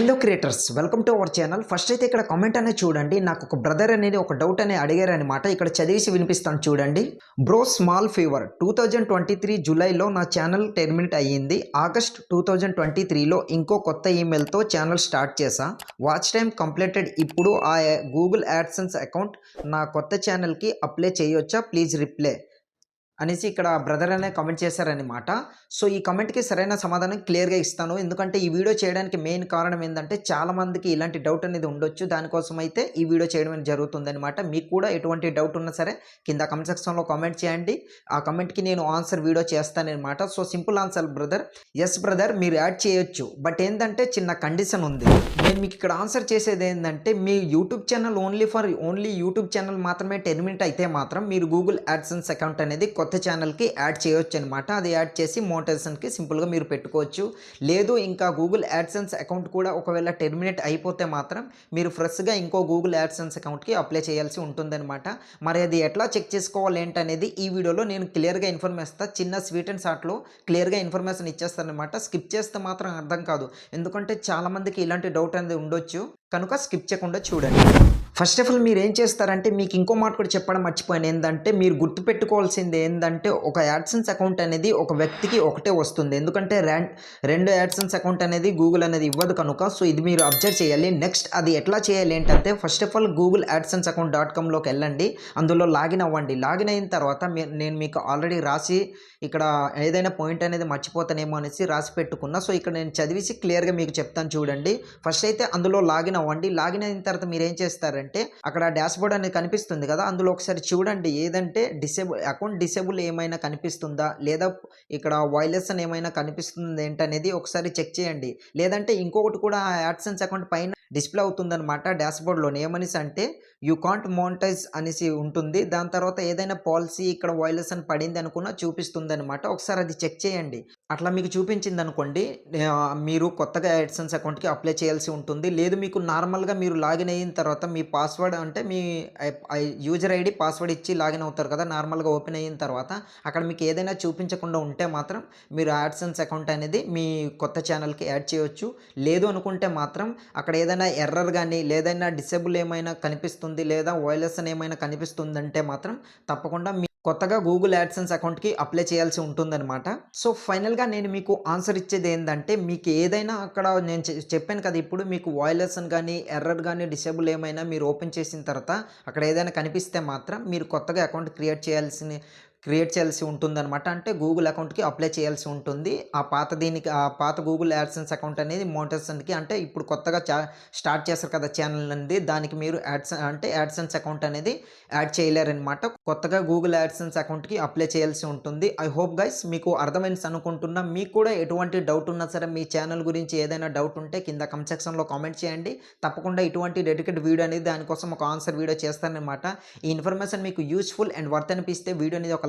Hello creators welcome to our channel first అయితే ఇక్కడ comment అనేది చూడండి. నాకు ఒక బ్రదర్ అనేది ఒక డౌట్ అనేది అడిగారు అనమాట ఇక్కడ చదివేసి వినిపిస్తాను చూడండి. Bro small fever two thousand twenty three జూలైలో నా ఛానల్ టెర్మినేట్ అయ్యింది. ఆగస్ట్ టూ థౌజండ్ ట్వంటీ త్రీలో ఇంకో కొత్త ఈమెయిల్తో ఛానల్ స్టార్ట్ చేశా. వాచ్ టైం కంప్లీటెడ్ ఇప్పుడు ఆ గూగుల్ యాడ్సెన్స్ అకౌంట్ నా కొత్త ఛానల్కి అప్లై చేయొచ్చా? ప్లీజ్ రిప్లై అనేసి ఇక్కడ బ్రదర్ అనే కమెంట్ చేశారనమాట సో ఈ కమెంట్కి సరైన సమాధానం క్లియర్గా ఇస్తాను. ఎందుకంటే ఈ వీడియో చేయడానికి మెయిన్ కారణం ఏంటంటే చాలామందికి ఇలాంటి డౌట్ అనేది ఉండొచ్చు. దానికోసం అయితే ఈ వీడియో చేయడం జరుగుతుందనమాట మీకు కూడా ఎటువంటి డౌట్ ఉన్నా సరే కింద కమెంట్ సెక్షన్లో కామెంట్ చేయండి. ఆ కమెంట్కి నేను answer video చేస్తానన్నమాట. So simple answer brother yes brother మీరు యాడ్ చేయొచ్చు. బట్ ఏంటంటే చిన్న కండిషన్ ఉంది. నేను మీకు ఇక్కడ ఆన్సర్ చేసేది ఏంటంటే మీ YouTube channel only for only YouTube channel మాత్రమే టెర్మినేట్ అయితే మాత్రం మీరు గూగుల్ యాడ్సెన్స్ అకౌంట్ అనేది కొత్త కొత్త ఛానల్కి యాడ్ చేయొచ్చు అనమాట అది యాడ్ చేసి మోటేషన్కి సింపుల్గా మీరు పెట్టుకోవచ్చు. లేదు ఇంకా గూగుల్ యాడ్సెన్స్ అకౌంట్ కూడా ఒకవేళ టెర్మినేట్ అయిపోతే మాత్రం మీరు ఫ్రెష్గా ఇంకో గూగుల్ యాడ్సెన్స్ అకౌంట్కి అప్లై చేయాల్సి ఉంటుందన్నమాట మరి అది ఎట్లా చెక్ చేసుకోవాలి ఏంటనేది ఈ వీడియోలో నేను క్లియర్గా ఇన్ఫర్మేషన్ ఇస్తాను చిన్న స్వీట్ అండ్ షార్ట్లో క్లియర్గా ఇన్ఫర్మేషన్ ఇచ్చేస్తానమాట స్కిప్ చేస్తే మాత్రం అర్థం కాదు. ఎందుకంటే చాలామందికి ఇలాంటి డౌట్ అనేది ఉండొచ్చు. కనుక స్కిప్ చేయకుండా చూడండి. ఫస్ట్ ఆఫ్ ఆల్ మీరు ఏం చేస్తారంటే మీకు ఇంకో మాట కూడా చెప్పడం మర్చిపోయాను. ఏంటంటే మీరు గుర్తుపెట్టుకోవాల్సింది ఏంటంటే ఒక యాడ్సన్స్ అకౌంట్ అనేది ఒక వ్యక్తికి ఒకటే వస్తుంది. ఎందుకంటే రెండు యాడ్సన్స్ అకౌంట్ అనేది గూగుల్ అనేది ఇవ్వదు కనుక సో ఇది మీరు అబ్జర్వ్ చేయాలి. నెక్స్ట్ అది ఎట్లా చేయాలి ఏంటంటే first of all Google AdSense account dot కామ్లోకి వెళ్ళండి. అందులో లాగిన్ అవ్వండి. లాగిన్ అయిన తర్వాత నేను మీకు ఆల్రెడీ రాసి ఇక్కడ ఏదైనా పాయింట్ అనేది మర్చిపోతానేమో అనేసి రాసి పెట్టుకున్నా. సో ఇక్కడ నేను చదివేసి క్లియర్గా మీకు చెప్తాను చూడండి. ఫస్ట్ అయితే అందులో లాగిన్ అవ్వండి. లాగిన్ అయిన తర్వాత మీరు ఏం చేస్తారంటే అక్కడ డాష్ బోర్డ్ అనేది కనిపిస్తుంది కదా అందులో ఒకసారి చూడండి. ఏదంటే డిసేబుల్ అకౌంట్ డిసేబుల్ ఏమైనా కనిపిస్తుందా? లేదా ఇక్కడ వైలెస్ అని ఏమైనా కనిపిస్తుంది ఏంటనేది ఒకసారి చెక్ చేయండి. లేదంటే ఇంకొకటి కూడా యాడ్సెన్స్ అకౌంట్ పైన డిస్ప్లే అవుతుందనమాట డాష్ బోర్డ్లోనే ఏమనేసి అంటే యూ కాంట్ మోనిటైజ్ అనేసి ఉంటుంది. దాని తర్వాత ఏదైనా పాలసీ ఇక్కడ వైలేషన్ అని పడింది అనుకున్నా చూపిస్తుంది అనమాట ఒకసారి అది చెక్ చేయండి. అట్లా మీకు చూపించింది అనుకోండి మీరు కొత్తగా యాడ్సెన్స్ అకౌంట్కి అప్లై చేయాల్సి ఉంటుంది. లేదు మీకు నార్మల్గా మీరు లాగిన్ అయిన తర్వాత మీ పాస్వర్డ్ అంటే మీ యూజర్ ఐడి పాస్వర్డ్ ఇచ్చి లాగిన్ అవుతారు కదా నార్మల్గా ఓపెన్ అయిన తర్వాత. అక్కడ మీకు ఏదైనా చూపించకుండా ఉంటే మాత్రం మీరు యాడ్సెన్స్ అకౌంట్ అనేది మీ కొత్త ఛానల్కి యాడ్ చేయవచ్చు లేదు అనుకుంటే మాత్రం అక్కడ ఏదైనా ఎర్రర్ కానీ లేదైనా డిసేబుల్ ఏమైనా కనిపిస్తుంది లేదా వైలెస్ ఏమైనా ఏమైనా కనిపిస్తుందంటే మాత్రం తప్పకుండా మీ కొత్తగా గూగుల్ యాడ్సెన్స్ అకౌంట్కి అప్లై చేయాల్సి ఉంటుందన్నమాట. సో ఫైనల్గా నేను మీకు ఆన్సర్ ఇచ్చేది ఏంటంటే మీకు ఏదైనా అక్కడ నేను చెప్పాను కదా ఇప్పుడు మీకు వాయిలెసన్ కానీ ఎర్రర్ కానీ డిసేబుల్ ఏమైనా మీరు ఓపెన్ చేసిన తర్వాత అక్కడ ఏదైనా కనిపిస్తే మాత్రం మీరు కొత్తగా అకౌంట్ క్రియేట్ చేయాల్సిన క్రియేట్ చేయాల్సి ఉంటుందన్నమాట. అంటే గూగుల్ అకౌంట్కి అప్లై చేయాల్సి ఉంటుంది. ఆ పాత దీనికి ఆ పాత గూగుల్ యాడ్సెన్స్ అకౌంట్ అనేది మోటర్సన్కి అంటే ఇప్పుడు కొత్తగా చా స్టార్ట్ చేస్తారు కదా ఛానల్ అనేది. దానికి మీరు యాడ్స్ అంటే యాడ్సెన్స్ అకౌంట్ అనేది యాడ్ చేయలేరనమాట కొత్తగా గూగుల్ యాడ్సెన్స్ అకౌంట్కి అప్లై చేయాల్సి ఉంటుంది. ఐ హోప్ గైస్ మీకు అర్థమైంది అనుకుంటున్నా. మీకు కూడా ఎటువంటి డౌట్ ఉన్నా సరే మీ ఛానల్ గురించి ఏదైనా డౌట్ ఉంటే కింద కమెంట్ సెక్షన్లో కామెంట్ చేయండి. తప్పకుండా ఇటువంటి డెడికేట్ వీడియో అనేది దానికోసం ఒక ఆన్సర్ వీడియో చేస్తానమాట ఈ ఇన్ఫర్మేషన్ మీకు యూస్ఫుల్ అండ్ వర్త్ అనిపిస్తే వీడియో అనేది ఒక